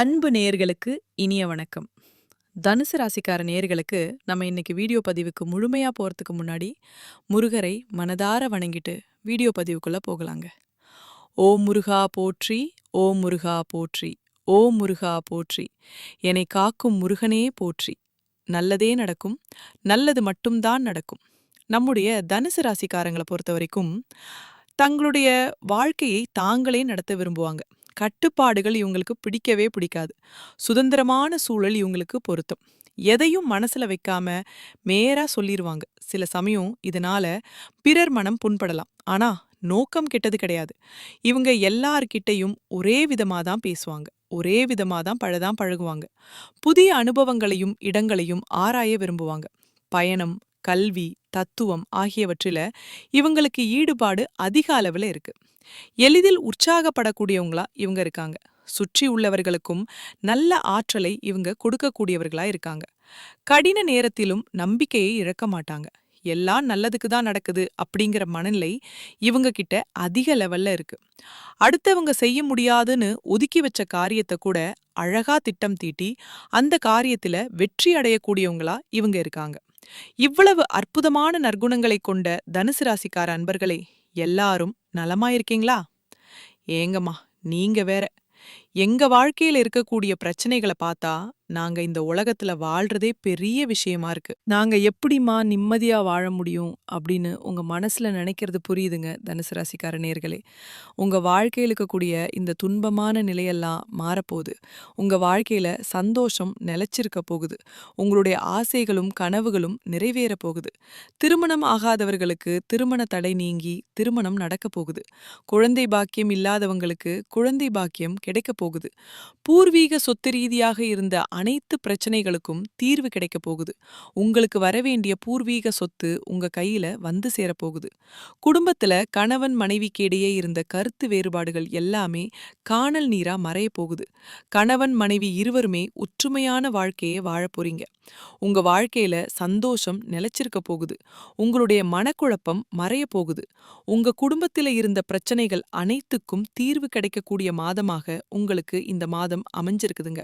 அன்பு நேயர்களுக்கு இனிய வணக்கம். தனுசு ராசிக்கார நேயர்களுக்கு நம்ம இன்னைக்கு வீடியோ பதிவுக்கு முழுமையா போறதுக்கு முன்னாடி முருகரை மனதார வணங்கிட்டு வீடியோ பதிவுக்குள்ள போகலாங்க. ஓ முருகா போற்றி ஓ முருகா போற்றி ஓ முருகா போற்றி என்னை காக்கும் முருகனே போற்றி. நல்லதே நடக்கும் நல்லது மட்டும்தான் நடக்கும். நம்முடைய தனுசு ராசிக்காரங்களை பொறுத்த வரைக்கும் தங்களுடைய வாழ்க்கையை தாங்களே நடத்த விரும்புவாங்க. கட்டுப்பாடுகள் இவங்களுக்கு பிடிக்கவே பிடிக்காது. சுதந்திரமான சூழல் இவங்களுக்கு பொருத்தம். எதையும் மனசுல வைக்காம மேரா சொல்லிடுவாங்க சில சமயம் இதனால பிறர் மனம் புண்படலாம். ஆனா நோக்கம் கெட்டது கிடையாது. இவங்க எல்லார்கிட்டையும் ஒரே விதமா தான் பேசுவாங்க. ஒரே விதமா தான் பழதான் பழகுவாங்க. புதிய அனுபவங்களையும் இடங்களையும் ஆராய விரும்புவாங்க. பயணம் கல்வி தத்துவம் ஆகியவற்றில இவங்களுக்கு ஈடுபாடு அதிக அளவுல இருக்கு. எளிதில் உற்சாகப்படக்கூடியவங்களா இவங்க இருக்காங்க. சுற்றி உள்ளவர்களுக்கும் நல்ல ஆற்றலை இவங்க கொடுக்கக்கூடியவர்களா இருக்காங்க. கடின நேரத்திலும் நம்பிக்கையை இழக்க மாட்டாங்க. எல்லாம் நல்லதுக்கு தான் நடக்குது அப்படிங்கிற மனநிலை இவங்க கிட்ட அதிக லெவல்ல இருக்கு. அடுத்தவங்க செய்ய முடியாதுன்னு ஒதுக்கி வச்ச காரியத்தை கூட அழகா திட்டம் தீட்டி அந்த காரியத்துல வெற்றி அடையக்கூடியவங்களா இவங்க இருக்காங்க. இவ்வளவு அற்புதமான நற்குணங்களை கொண்ட தனுசு ராசிக்கார அன்பர்களே எல்லாரும் நலமா இருக்கீங்களா ஏங்கம்மா நீங்க வேற. எங்க வாழ்க்கையில இருக்கக்கூடிய பிரச்சனைகளை பார்த்தா நாங்க இந்த உலகத்துல வாழ்றதே பெரிய விஷயமா இருக்கு. நாங்க எப்படிம்மா நிம்மதியா வாழ முடியும் அப்படின்னு உங்க மனசுல நினைக்கிறது புரியுதுங்க தனுசு ராசிக்கார நேர்களே. உங்க வாழ்க்கையில் இருக்கக்கூடிய இந்த துன்பமான நிலையெல்லாம் மாறப்போகுது. உங்க வாழ்க்கையில சந்தோஷம் நிலைச்சிருக்க போகுது. உங்களுடைய ஆசைகளும் கனவுகளும் நிறைவேற போகுது. திருமணம் ஆகாதவர்களுக்கு திருமண தடை நீங்கி திருமணம் நடக்க போகுது. குழந்தை பாக்கியம் இல்லாதவங்களுக்கு குழந்தை பாக்கியம் கிடைக்க போகுது. போகுது. பூர்வீக சொத்து ரீதியாக இருந்த அனைத்து பிரச்சனைகளுக்கும் தீர்வு கிடைக்க போகுது. உங்களுக்கு வரவேண்டிய பூர்வீக சொத்து உங்க கையில வந்து சேரப்போகுது. குடும்பத்துல கணவன் மனைவிக்கு இடையே இருந்த கருத்து வேறுபாடுகள் எல்லாமே காணல் நீரா மறைய போகுது. கணவன் மனைவி இருவருமே ஒற்றுமையான வாழ்க்கையை வாழப் போறீங்க. உங்க வாழ்க்கையில சந்தோஷம் நிலைச்சிருக்க போகுது. உங்களுடைய மனக்குழப்பம் மறைய போகுது. உங்க குடும்பத்தில இருந்த பிரச்சனைகள் அனைத்துக்கும் தீர்வு கிடைக்கக்கூடிய மாதமாக உங்களுக்கு இந்த மாதம் அமைஞ்சிருக்குதுங்க.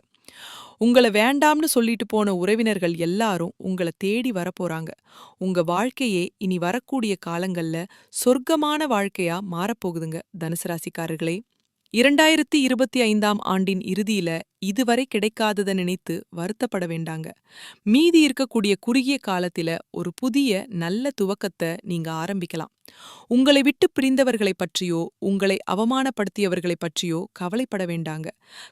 உங்களை வேண்டாம்னு சொல்லிட்டு போன உறவினர்கள் எல்லாரும் உங்களை தேடி வரப்போறாங்க. உங்க வாழ்க்கையே இனி வரக்கூடிய காலங்கள்ல சொர்க்கமான வாழ்க்கையா மாறப்போகுதுங்க தனுசு ராசிக்காரர்களே. இரண்டாயிரத்தி இருபத்தி ஐந்தாம் ஆண்டின் இறுதியில இதுவரை கிடைக்காதத நினைத்து வருத்தப்பட வேண்டாங்க. மீதி இருக்கக்கூடிய குறுகிய காலத்தில ஒரு புதிய நல்ல துவக்கத்தை நீங்க ஆரம்பிக்கலாம். உங்களை விட்டு பிரிந்தவர்களை பற்றியோ உங்களை அவமானப்படுத்தியவர்களை பற்றியோ கவலைப்பட வேண்டாங்க.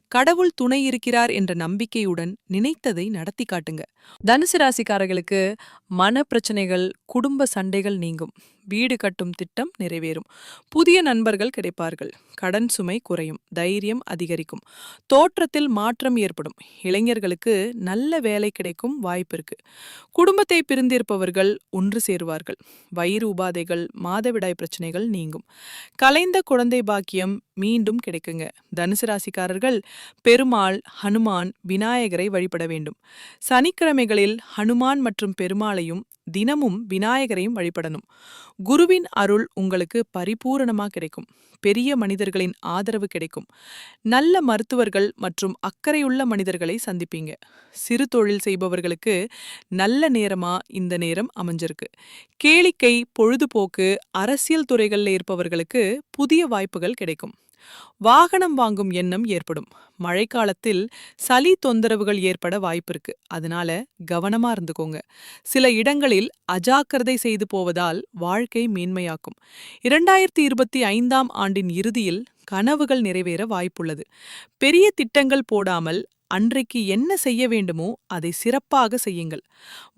கடவுள் துணை இருக்கிறார் என்ற நம்பிக்கையுடன் நினைத்ததை நடத்தி காட்டுங்க. தனுசு ராசிக்காரர்களுக்கு மன பிரச்சனைகள் குடும்ப சண்டைகள் நீங்கும். வீடு கட்டும் திட்டம் நிறைவேறும். புதிய நண்பர்கள் கிடைப்பார்கள். கடன் சுமை குறையும். தைரியம் அதிகரிக்கும். தோற்றத்தில் மாற்றம் ஏற்படும். இளைஞர்களுக்கு நல்ல வேலை கிடைக்கும் வாய்ப்பு இருக்கு. குடும்பத்தை பிரிந்திருப்பவர்கள் ஒன்று சேருவார்கள். வயிறு உபாதைகள் மாதவிடாய் பிரச்சனைகள் நீங்கும். கலைந்த குழந்தை பாக்கியம் மீண்டும் கிடைக்குங்க. தனுசு ராசிக்காரர்கள் பெருமாள் ஹனுமான் விநாயகரை வழிபட வேண்டும். சனிக்கிழமைகளில் ஹனுமான் மற்றும் பெருமாளையும் தினமும் விநாயகரையும் வழிபடணும். குருவின் அருள் உங்களுக்கு பரிபூரணமா கிடைக்கும். பெரிய மனிதர்களின் ஆதரவு கிடைக்கும். நல்ல மருத்துவர்கள் மற்றும் அக்கறையுள்ள மனிதர்களை சந்திப்பீங்க. சிறு தொழில் செய்பவர்களுக்கு நல்ல நேரமா இந்த நேரம் அமைஞ்சிருக்கு. கேளிக்கை பொழுதுபோக்கு அரசியல் துறைகளில் இருப்பவர்களுக்கு புதிய வாய்ப்புகள் கிடைக்கும். வாகனம் வாங்கும் எண்ணம் ஏற்படும். மழைக்காலத்தில் சளி தொந்தரவுகள் ஏற்பட வாய்ப்பிருக்கு. அதனால கவனமா இருந்துக்கோங்க. சில இடங்களில் அஜாக்கிரதை செய்து போவதால் வாழ்க்கை மேன்மையாக்கும். இரண்டாயிரத்தி இருபத்தி ஐந்தாம் ஆண்டின் இறுதியில் கனவுகள் நிறைவேற வாய்ப்புள்ளது. பெரிய திட்டங்கள் போடாமல் அன்றைக்கு என்ன செய்ய வேண்டுமோ அதை சிறப்பாக செய்யுங்கள்.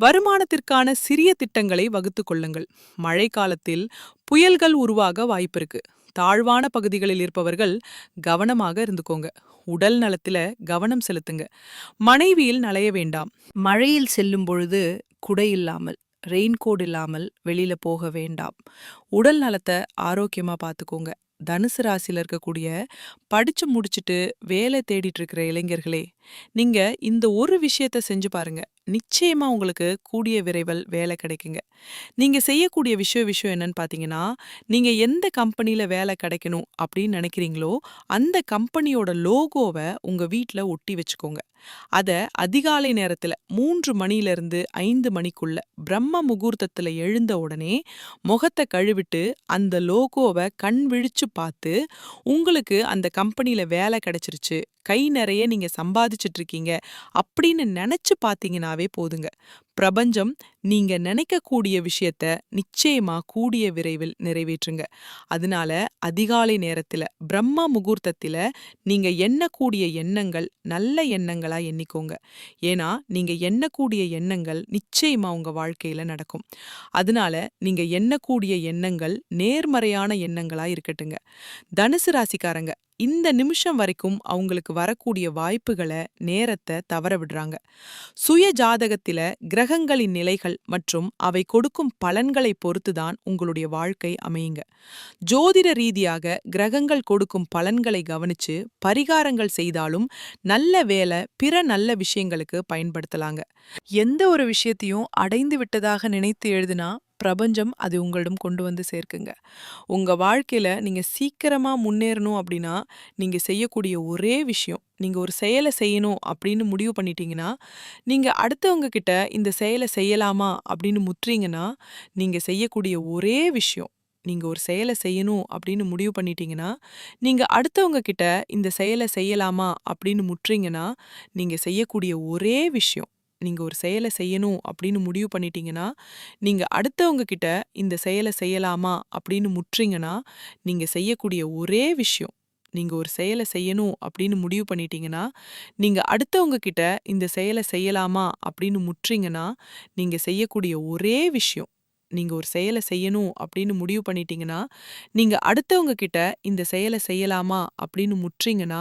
வருமானத்திற்கான சிறிய திட்டங்களை வகுத்து கொள்ளுங்கள். மழைக்காலத்தில் புயல்கள் உருவாக வாய்ப்பிருக்கு. தாழ்வான பகுதிகளில் இருப்பவர்கள் கவனமாக இருந்துக்கோங்க. உடல் நலத்துல கவனம் செலுத்துங்க. மனைவியில் நலைய வேண்டாம். மழையில் செல்லும் பொழுது குடை இல்லாமல் ரெயின்கோட் இல்லாமல் வெளியில போக வேண்டாம். உடல் நலத்தை ஆரோக்கியமா பார்த்துக்கோங்க தனுசு ராசியில் இருக்கக்கூடிய படிச்சு முடிச்சுட்டு வேலை தேடிட்டு இருக்கிற இளைஞர்களே நீங்க இந்த ஒரு விஷயத்த செஞ்சு பாருங்க நிச்சயமா உங்களுக்கு கூடிய விரைவில் வேலை கிடைக்குங்க. நீங்க செய்யக்கூடிய விஷய விஷயம் என்னன்னு பாத்தீங்கன்னா நீங்க எந்த கம்பெனில வேலை கிடைக்கணும் அப்படின்னு நினைக்கிறீங்களோ, அந்த கம்பெனியோட லோகோவ உங்க வீட்டில் ஒட்டி வச்சுக்கோங்க. அத அதிகாலை நேரத்துல 3 மணியிலிருந்து ஐந்து மணிக்குள்ள பிரம்ம முகூர்த்தத்துல எழுந்த உடனே முகத்த கழுவிட்டு அந்த லோகோவ கண் விழிச்சு பார்த்து, உங்களுக்கு அந்த கம்பெனில வேலை கிடைச்சிருச்சு, கை நிறைய நீங்க சம்பாதிச்சுட்டு இருக்கீங்க அப்படின்னு நினைச்சு பார்த்தீங்கன்னாவே போதுங்க. பிரபஞ்சம் நீங்க நினைக்கக்கூடிய விஷயத்த நிச்சயமா கூடிய விரைவில் நிறைவேற்றுங்க. அதனால அதிகாலை நேரத்துல பிரம்ம முகூர்த்தத்துல நீங்க எண்ணக்கூடிய எண்ணங்கள் நல்ல எண்ணங்களா எண்ணிக்கோங்க. ஏன்னா நீங்க எண்ணக்கூடிய எண்ணங்கள் நிச்சயமா உங்க வாழ்க்கையில நடக்கும். அதனால நீங்க எண்ணக்கூடிய எண்ணங்கள் நேர்மறையான எண்ணங்களா இருக்கட்டுங்க. தனுசு ராசிக்காரங்க இந்த நிமிஷம் வரைக்கும் அவங்களுக்கு வரக்கூடிய வாய்ப்புகள, நேரத்தை தவற விடுறாங்க. சுய ஜாதகத்தில கிரகங்களின் நிலைகள் மற்றும் அவை கொடுக்கும் பலன்களை பொறுத்து தான் உங்களுடைய வாழ்க்கை அமையுங்க. ஜோதிட ரீதியாக கிரகங்கள் கொடுக்கும் பலன்களை கவனிச்சு பரிகாரங்கள் செய்தாலும் நல்ல வேலை, பிற நல்ல விஷயங்களுக்கு பயன்படுத்தலாங்க. எந்த ஒரு விஷயத்தையும் அடைந்து விட்டதாக நினைத்து எழுதினா பிரபஞ்சம் அது உங்களிடம் கொண்டு வந்து சேர்க்குங்க. உங்க வாழ்க்கையில நீங்க சீக்கிரமா முன்னேறணும் அப்படின்னா, நீங்க செய்யக்கூடிய ஒரே விஷயம், நீங்க ஒரு செயல செய்யணும் அப்படின்னு முடிவு பண்ணிட்டீங்கன்னா, நீங்க அடுத்தவங்க கிட்ட இந்த செயல செய்யலாமா அப்படின்னு முற்றீங்கன்னா நீங்க செய்யக்கூடிய ஒரே விஷயம், நீங்க ஒரு செயலை செய்யணும் அப்படின்னு முடிவு பண்ணிட்டீங்கன்னா, நீங்க அடுத்தவங்க கிட்ட இந்த செயல செய்யலாமா அப்படின்னு முற்றீங்கன்னா நீங்க செய்யக்கூடிய ஒரே விஷயம், நீங்கள் ஒரு செயலை செய்யணும் அப்படின்னு முடிவு பண்ணிட்டீங்கன்னா, நீங்கள் அடுத்தவங்க கிட்ட இந்த செயலை செய்யலாமா அப்படின்னு முற்றிங்கன்னா நீங்கள் செய்யக்கூடிய ஒரே விஷயம், நீங்கள் ஒரு செயலை செய்யணும் அப்படின்னு முடிவு பண்ணிட்டீங்கன்னா, நீங்கள் அடுத்தவங்க கிட்ட இந்த செயலை செய்யலாமா அப்படின்னு முற்றிங்கன்னா நீங்கள் செய்யக்கூடிய ஒரே விஷயம், நீங்கள் ஒரு செயலை செய்யணும் அப்படின்னு முடிவு பண்ணிட்டீங்கன்னா, நீங்கள் அடுத்தவங்க கிட்ட இந்த செயலை செய்யலாமா அப்படின்னு முற்றிங்கன்னா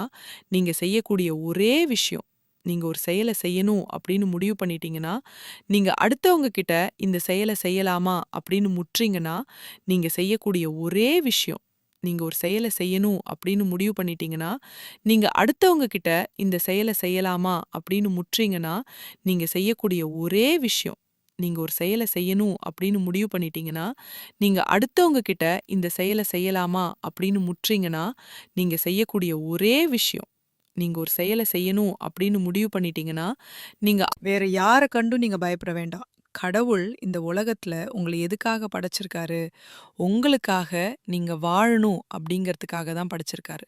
நீங்கள் செய்யக்கூடிய ஒரே விஷயம், நீங்க ஒரு செயலை செய்யணும் அப்படின்னு முடிவு பண்ணிட்டீங்கன்னா, நீங்க அடுத்தவங்க கிட்ட இந்த செயல செய்யலாமா அப்படின்னு முற்றீங்கன்னா நீங்க செய்யக்கூடிய ஒரே விஷயம், நீங்க ஒரு செயல செய்யணும் அப்படின்னு முடிவு பண்ணிட்டீங்கன்னா, நீங்க அடுத்தவங்க கிட்ட இந்த செயல செய்யலாமா அப்படின்னு முற்றீங்கன்னா நீங்க செய்யக்கூடிய ஒரே விஷயம், நீங்க ஒரு செயல செய்யணும் அப்படின்னு முடிவு பண்ணிட்டீங்கன்னா, நீங்க அடுத்தவங்க கிட்ட இந்த செயல செய்யலாமா அப்படின்னு முற்றீங்கன்னா நீங்க செய்யக்கூடிய ஒரே விஷயம், நீங்கள் ஒரு செயலை செய்யணும் அப்படின்னு முடிவு பண்ணிட்டீங்கன்னா, நீங்கள் வேற யாரை கண்டும் நீங்கள் பயப்பட வேண்டாம். கடவுள் இந்த உலகத்துல உங்களை எதுக்காக படைச்சிருக்காரு? உங்களுக்காக நீங்கள் வாழணும் அப்படிங்கிறதுக்காக தான் படைச்சிருக்காரு.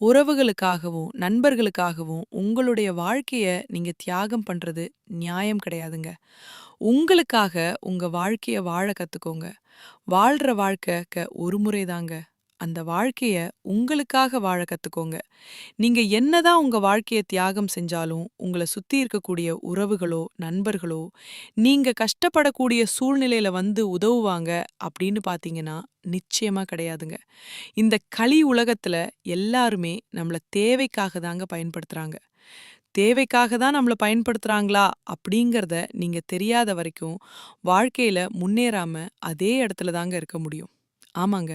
உறவுகளுக்காகவும், நண்பர்களுக்காகவும் உங்களுடைய வாழ்க்கையை நீங்கள் தியாகம் பண்ணுறது நியாயம் கிடையாதுங்க. உங்களுக்காக உங்க வாழ்க்கைய வாழ கத்துக்கோங்க. வாழ்கிற வாழ்க்கைக்க ஒரு முறை தாங்க. அந்த வாழ்க்கைய உங்களுக்காக வாழ கத்துக்கோங்க. நீங்க என்னதான் உங்க வாழ்க்கைய தியாகம் செஞ்சாலும், உங்கள சுத்தி இருக்கக்கூடிய உறவுகளோ, நண்பர்களோ, நீங்க கஷ்டப்படக்கூடிய சூழ்நிலையில வந்து உதவுவாங்க அப்படின்னு பார்த்தீங்கன்னா, நிச்சயமா கிடையாதுங்க. இந்த களி உலகத்துல எல்லாருமே நம்மள தேவைக்காக தாங்க பயன்படுத்துறாங்க. தேவைக்காக தான் நம்மள பயன்படுத்துறாங்களா அப்படிங்கிறத நீங்க தெரியாத வரைக்கும், வாழ்க்கையில முன்னேறாம அதே இடத்துல தாங்க இருக்க முடியும். ஆமாங்க.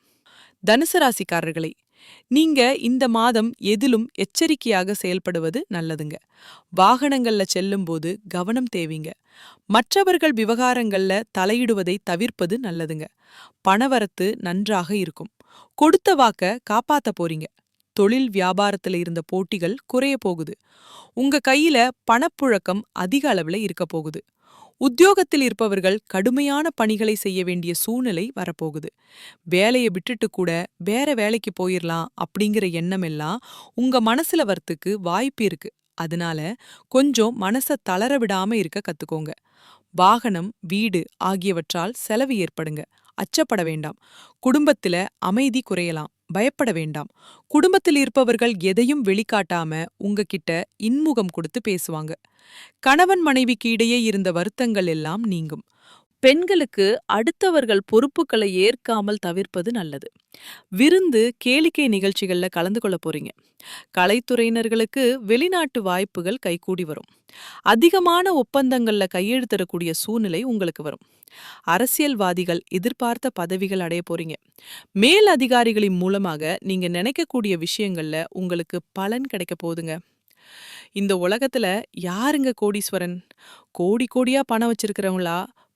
தனுசு ராசிக்காரர்களை நீங்க இந்த மாதம் எதிலும் எச்சரிக்கையாக செயல்படுவது நல்லதுங்க. வாகனங்கள்ல செல்லும்போது கவனம் தேவைங்க. மற்றவர்கள் விவகாரங்கள்ல தலையிடுவதை தவிர்ப்பது நல்லதுங்க. பணவரத்து நன்றாக இருக்கும். கொடுத்த வாக்க காப்பாத்த போறீங்க. தொழில் வியாபாரத்துல இருந்த போட்டிகள் குறைய போகுது. உங்க கையில பணப்புழக்கம் அதிக அளவுல இருக்க போகுது. உத்தியோகத்தில் இருப்பவர்கள் கடுமையான பணிகளை செய்ய வேண்டிய சூழ்நிலை வரப்போகுது. வேலையை விட்டுட்டு கூட வேற வேலைக்கு போயிரலாம் அப்படிங்கிற எண்ணம் எல்லாம் உங்க மனசுல வரத்துக்கு வாய்ப்பு இருக்கு. அதனால கொஞ்சம் மனச தளர விடாம இருக்க கத்துக்கோங்க. வாகனம் வீடு ஆகியவற்றால் செலவு ஏற்படுங்க. அச்சப்பட வேண்டாம். குடும்பத்தில அமைதி குறையலாம். பயப்பட வேண்டாம். குடும்பத்தில் இருப்பவர்கள் எதையும் வெளிக்காட்டாம உங்ககிட்ட இன்முகம் கொடுத்து பேசுவாங்க. கணவன் மனைவிக்கு இடையே இருந்த வருத்தங்கள் எல்லாம் நீங்கும். பெண்களுக்கு அடுத்தவர்கள் பொறுப்புகளை ஏற்காமல் தவிர்ப்பது நல்லது. விருந்து கேளிக்கை நிகழ்ச்சிகள்ல கலந்து கொள்ள போறீங்க. கலைத்துறையினர்களுக்கு வெளிநாட்டு வாய்ப்புகள் கைகூடி வரும். அதிகமான ஒப்பந்தங்கள்ல கையெழுத்திடக்கூடிய சூழ்நிலை உங்களுக்கு வரும். அரசியல்வாதிகள் எதிர்பார்த்த பதவிகள் அடைய போறீங்க. மேல் அதிகாரிகளின் மூலமாக நீங்க நினைக்கக்கூடிய விஷயங்கள்ல உங்களுக்கு பலன் கிடைக்க போகுதுங்க. இந்த உலகத்துல யாருங்க கோடீஸ்வரன்? கோடி கோடியா பணம் வச்சிருக்கிறவங்களா?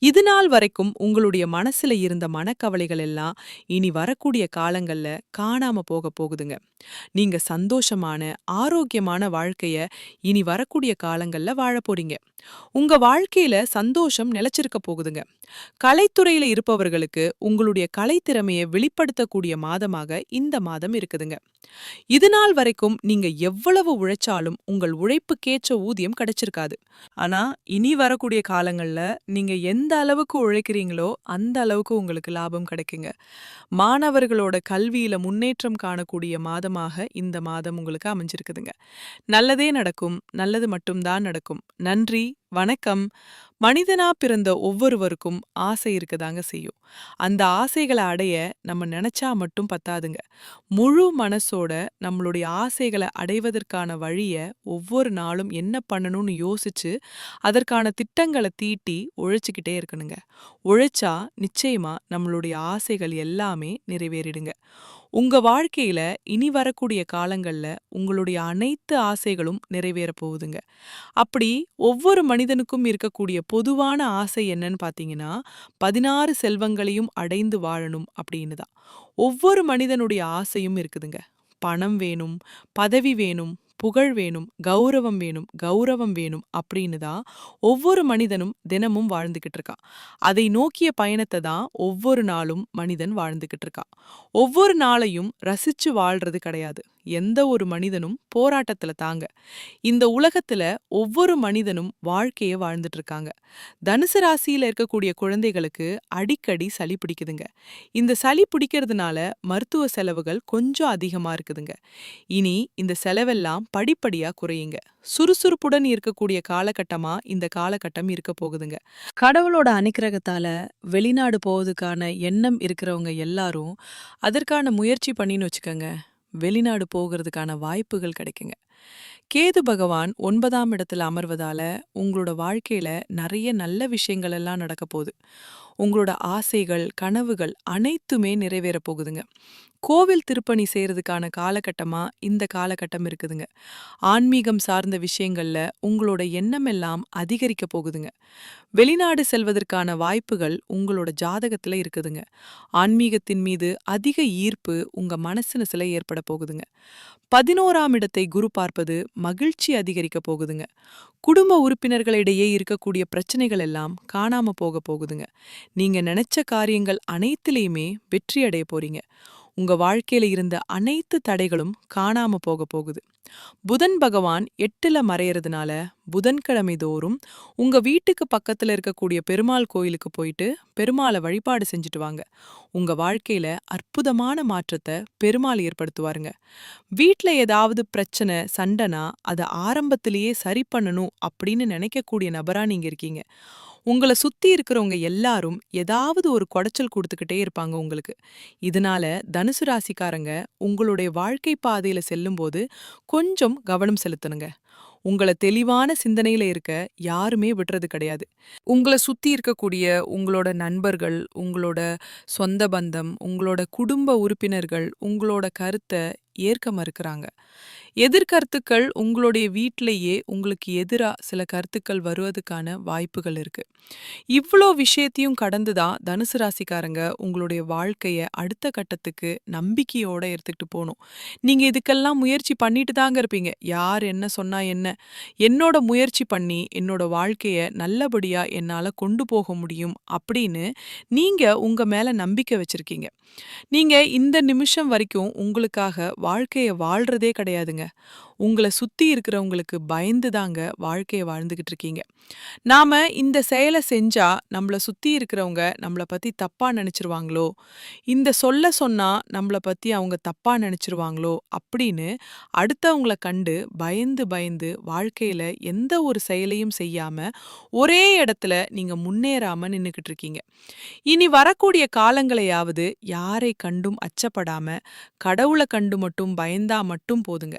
இது நாள் வரைக்கும் உங்களுடைய மனசுல இருந்த மனக்கவலைகள் எல்லாம் இனி வரக்கூடிய காலங்கள்ல காணாம போக போகுதுங்க. நீங்க சந்தோஷமான ஆரோக்கியமான வாழ்க்கைய இனி வரக்கூடிய காலங்கள்ல வாழ போறீங்க. உங்க வாழ்க்கையில சந்தோஷம் நிலைச்சிருக்க போகுதுங்க. கலைத்துறையில இருப்பவர்களுக்கு உங்களுடைய கலைத்திறமையை வெளிப்படுத்தக்கூடிய மாதமாக இந்த மாதம் இருக்குதுங்க. இது நாள் வரைக்கும் நீங்க எவ்வளவு உழைச்சாலும் உங்கள் உழைப்புக்கேற்ற ஊதியம் கிடைச்சிருக்காது. ஆனா இனி வரக்கூடிய காலங்கள்ல நீங்க எந்த அளவுக்கு உழைக்கிறீங்களோ அந்த அளவுக்கு உங்களுக்கு லாபம் கிடைக்குங்க. மாணவர்களோட கல்வியில முன்னேற்றம் காணக்கூடிய மாதம் மாதமாக இந்த மாதம் உங்களுக்கு அமைஞ்சிருக்குதுங்க. நல்லதே நடக்கும் நல்லது மட்டும்தான் நடக்கும். நன்றி வணக்கம். மனிதனா பிறந்த ஒவ்வொருவருக்கும் ஆசை இருக்கதாங்க செய்யும். அந்த ஆசைகளை அடைய நம்ம நினைச்சா மட்டும் பத்தாதுங்க. முழு மனசோட நம்மளுடைய ஆசைகளை அடைவதற்கான வழியை ஒவ்வொரு நாளும் என்ன பண்ணணும்னு யோசிச்சு அதற்கான திட்டங்களை தீட்டி உழைச்சிக்கிட்டே இருக்கணுங்க. உழைச்சா நிச்சயமா நம்மளுடைய ஆசைகள் எல்லாமே நிறைவேறிடுங்க. உங்க வாழ்க்கையில இனி வரக்கூடிய காலங்கள்ல உங்களுடைய அனைத்து ஆசைகளும் நிறைவேற போகுதுங்க. அப்படி ஒவ்வொரு மனிதனுக்கும் இருக்கக்கூடிய பொதுவான ஆசை என்னன்னு பாத்தீங்கன்னா பதினாறு செல்வங்களையும் அடைந்து வாழணும் அப்படின்னு தான். ஒவ்வொரு மனிதனுடைய ஆசையும் இருக்குதுங்க. பணம் வேணும் பதவி வேணும் புகழ் வேணும் கௌரவம் வேணும் கௌரவம் வேணும் அப்படின்னு தான் ஒவ்வொரு மனிதனும் தினமும் வாழ்ந்துகிட்டு இருக்கான் அதை நோக்கிய பயணத்தை தான் ஒவ்வொரு நாளும் மனிதன் வாழ்ந்துகிட்டு இருக்கான் ஒவ்வொரு நாளையும் ரசிச்சு வாழ்றது கிடையாது. எந்த ஒரு மனிதனும் போராட்டத்துல தாங்க. இந்த உலகத்துல ஒவ்வொரு மனிதனும் வாழ்க்கைய வாழ்ந்துட்டு இருக்காங்க தனுசு ராசியில இருக்கக்கூடிய குழந்தைகளுக்கு அடிக்கடி சளி பிடிக்குதுங்க. இந்த சளி பிடிக்கிறதுனால மருத்துவ செலவுகள் கொஞ்சம் அதிகமா இருக்குதுங்க. இனி இந்த செலவெல்லாம் படிப்படியா குறையுங்க. சுறுசுறுப்புடன் இருக்கக்கூடிய காலகட்டமா இந்த காலகட்டம் இருக்க போகுதுங்க. கடவுளோட அனுக்கிரகத்தால வெளிநாடு போவதுக்கான எண்ணம் இருக்கிறவங்க எல்லாரும் அதற்கான முயற்சி பண்ணின்னு வச்சுக்கோங்க. வெளிநாடு போகிறதுக்கான வாய்ப்புகள் கிடைக்குங்க. கேது பகவான் ஒன்பதாம் இடத்துல அமர்வதால உங்களோட வாழ்க்கையில நிறைய நல்ல விஷயங்கள் எல்லாம் நடக்க போகுது. உங்களோட ஆசைகள் கனவுகள் அனைத்துமே நிறைவேற போகுதுங்க. கோவில் திருப்பணி செய்யறதுக்கான காலகட்டமா இந்த காலகட்டம் இருக்குதுங்க. ஆன்மீகம் சார்ந்த விஷயங்கள்ல உங்களோட எண்ணம் எல்லாம் அதிகரிக்க போகுதுங்க. வெளிநாடு செல்வதற்கான வாய்ப்புகள் உங்களோட ஜாதகத்துல இருக்குதுங்க. ஆன்மீகத்தின் மீது அதிக ஈர்ப்பு உங்க மனசுல சில ஏற்பட போகுதுங்க. பதினோராம் இடத்தை குரு பார்ப்பது மகிழ்ச்சி அதிகரிக்க போகுதுங்க. குடும்ப உறுப்பினர்களிடையே இருக்கக்கூடிய பிரச்சனைகள் எல்லாம் காணாம போக போகுதுங்க. நீங்க நினைச்ச காரியங்கள் அனைத்திலையுமே வெற்றி அடைய போறீங்க. உங்க வாழ்க்கையில இருந்த அனைத்து தடைகளும் காணாம போக போகுது. புதன் பகவான் எட்டுல மறையறதுனால புதன்கிழமை தோறும் உங்க வீட்டுக்கு பக்கத்துல இருக்கக்கூடிய பெருமாள் கோயிலுக்கு போயிட்டு பெருமாளை வழிபாடு செஞ்சுட்டு வாங்க. உங்க வாழ்க்கையில அற்புதமான மாற்றத்தை பெருமாள் ஏற்படுத்துவாருங்க. வீட்ல ஏதாவது பிரச்சனை சண்டைனா அதை ஆரம்பத்திலேயே சரி பண்ணணும் அப்படின்னு நினைக்கக்கூடிய நபரா நீங்க இருக்கீங்க. உங்களை சுத்தி இருக்கிறவங்க எல்லாரும் ஏதாவது ஒரு குடைச்சல் கொடுத்துக்கிட்டே இருப்பாங்க உங்களுக்கு. இதனால தனுசு ராசிக்காரங்க உங்களுடைய வாழ்க்கை பாதையில செல்லும்போது கொஞ்சம் கவனம் செலுத்தணுங்க. உங்களை தெளிவான சிந்தனையில இருக்க யாருமே விடுறது கிடையாது. உங்களை சுத்தி இருக்கக்கூடிய உங்களோட நண்பர்கள் உங்களோட சொந்த பந்தம் உங்களோட குடும்ப உறுப்பினர்கள் உங்களோட கருத்தை ஏற்க மறுக்கிறாங்க. எதிர்கருத்துக்கள் உங்களுடைய வீட்டிலேயே உங்களுக்கு எதிரா சில கருத்துக்கள் வருவதுக்கான வாய்ப்புகள் இருக்கு. இவ்வளோ விஷயத்தையும் கடந்து தான் தனுசு ராசிக்காரங்க உங்களுடைய வாழ்க்கைய அடுத்த கட்டத்துக்கு நம்பிக்கையோட எடுத்துக்கிட்டு போகணும் நீங்க இதுக்கெல்லாம் முயற்சி பண்ணிட்டு தாங்க இருப்பீங்க. யார் என்ன சொன்னா என்ன? என்னோட முயற்சி பண்ணி என்னோட வாழ்க்கையை நல்லபடியா என்னால கொண்டு போக முடியும் அப்படின்னு நீங்கள் உங்க மேல நம்பிக்கை வச்சிருக்கீங்க. நீங்க இந்த நிமிஷம் வரைக்கும் உங்களுக்காக வாழ்க்கையை வாழ்றதே கிடையாதுங்க. உங்களை சுத்தி இருக்கிறவங்களுக்கு பயந்து தாங்க வாழ்க்கையை வாழ்ந்துகிட்டு இருக்கீங்க. நாம இந்த செயலை செஞ்சா நம்மள சுத்தி இருக்கிறவங்க நம்மள பத்தி தப்பா நினைச்சிருவாங்களோ? இந்த சொல்ல சொன்னா நம்மள பத்தி அவங்க தப்பா நினைச்சிருவாங்களோ? அப்படின்னு அடுத்தவங்கள கண்டு பயந்து பயந்து வாழ்க்கையில எந்த ஒரு செயலையும் செய்யாம ஒரே இடத்துல நீங்க முன்னேறாம நின்றுக்கிட்டு இருக்கீங்க. இனி வரக்கூடிய காலங்களையாவது யாரை கண்டும் அச்சப்படாம கடவுளை கண்டு மட்டும் பயந்தா மட்டும் போதுங்க.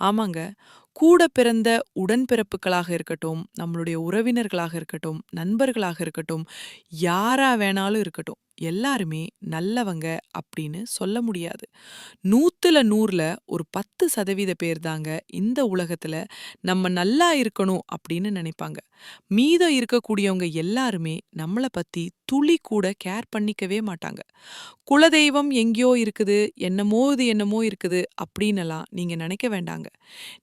ஆமாங்க. கூட பிறந்த உடன்பிறப்புகளாக இருக்கட்டும் நம்மளுடைய உறவினர்களாக இருக்கட்டும் நண்பர்களாக இருக்கட்டும் யாரா வேணாலும் இருக்கட்டும். எல்லாருமே நல்லவங்க அப்படின்னு சொல்ல முடியாது. நூற்றுல நூறுல ஒரு பத்து சதவீத பேர் தாங்க இந்த உலகத்துல நம்ம நல்லா இருக்கணும் அப்படின்னு நினைப்பாங்க. மீதம் இருக்கக்கூடியவங்க எல்லாருமே நம்மளை பத்தி துளி கூட கேர் பண்ணிக்கவே மாட்டாங்க. குலதெய்வம் எங்கேயோ இருக்குது என்னமோ இது என்னமோ இருக்குது அப்படின்னலாம் நீங்க நினைக்க வேண்டாங்க.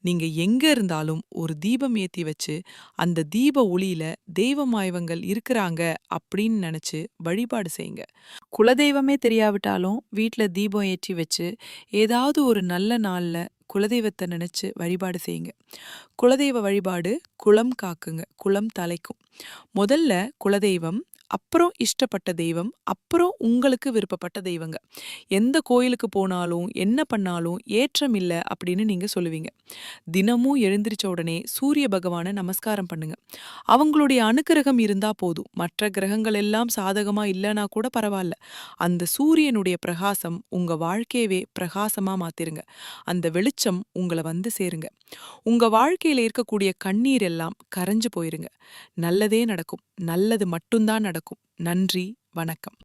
நீங்க எங்க இருந்தாலும் ஒரு தீபம் ஏத்தி வச்சு அந்த தீப ஒளியில தெய்வமாய்வங்கள் இருக்கிறாங்க அப்படின்னு நினைச்சு வழிபாடு செய்யுங்க. குலதெய்வமே தெரியாவிட்டாலும் வீட்டில் தீபம் ஏற்றி வச்சு ஏதாவது ஒரு நல்ல நாள்ல குலதெய்வத்தை நினைச்சு வழிபாடு செய்யுங்க. குலதெய்வ வழிபாடு குளம் காக்குங்க குளம் தலைக்கும். முதல்ல குலதெய்வம் அப்புறம் இஷ்டப்பட்ட தெய்வம் அப்புறம் உங்களுக்கு விருப்பப்பட்ட தெய்வங்க. எந்த கோயிலுக்கு போனாலும் என்ன பண்ணாலும் ஏற்றம் இல்லை அப்படின்னு நீங்க சொல்லுவீங்க. தினமும் எழுந்திரிச்ச உடனே சூரிய பகவானை நமஸ்காரம் பண்ணுங்க. அவங்களுடைய அனுக்கிரகம் இருந்தா போதும். மற்ற கிரகங்கள் எல்லாம் சாதகமா இல்லைனா கூட பரவாயில்ல. அந்த சூரியனுடைய பிரகாசம் உங்க வாழ்க்கையவே பிரகாசமா மாற்றிருங்க அந்த வெளிச்சம் உங்களை வந்து சேருங்க. உங்க வாழ்க்கையில இருக்கக்கூடிய கண்ணீர் எல்லாம் கரைஞ்சு போயிருங்க. நல்லதே நடக்கும். நல்லது மட்டும்தான் நடக்கும் நன்றி. வணக்கம்.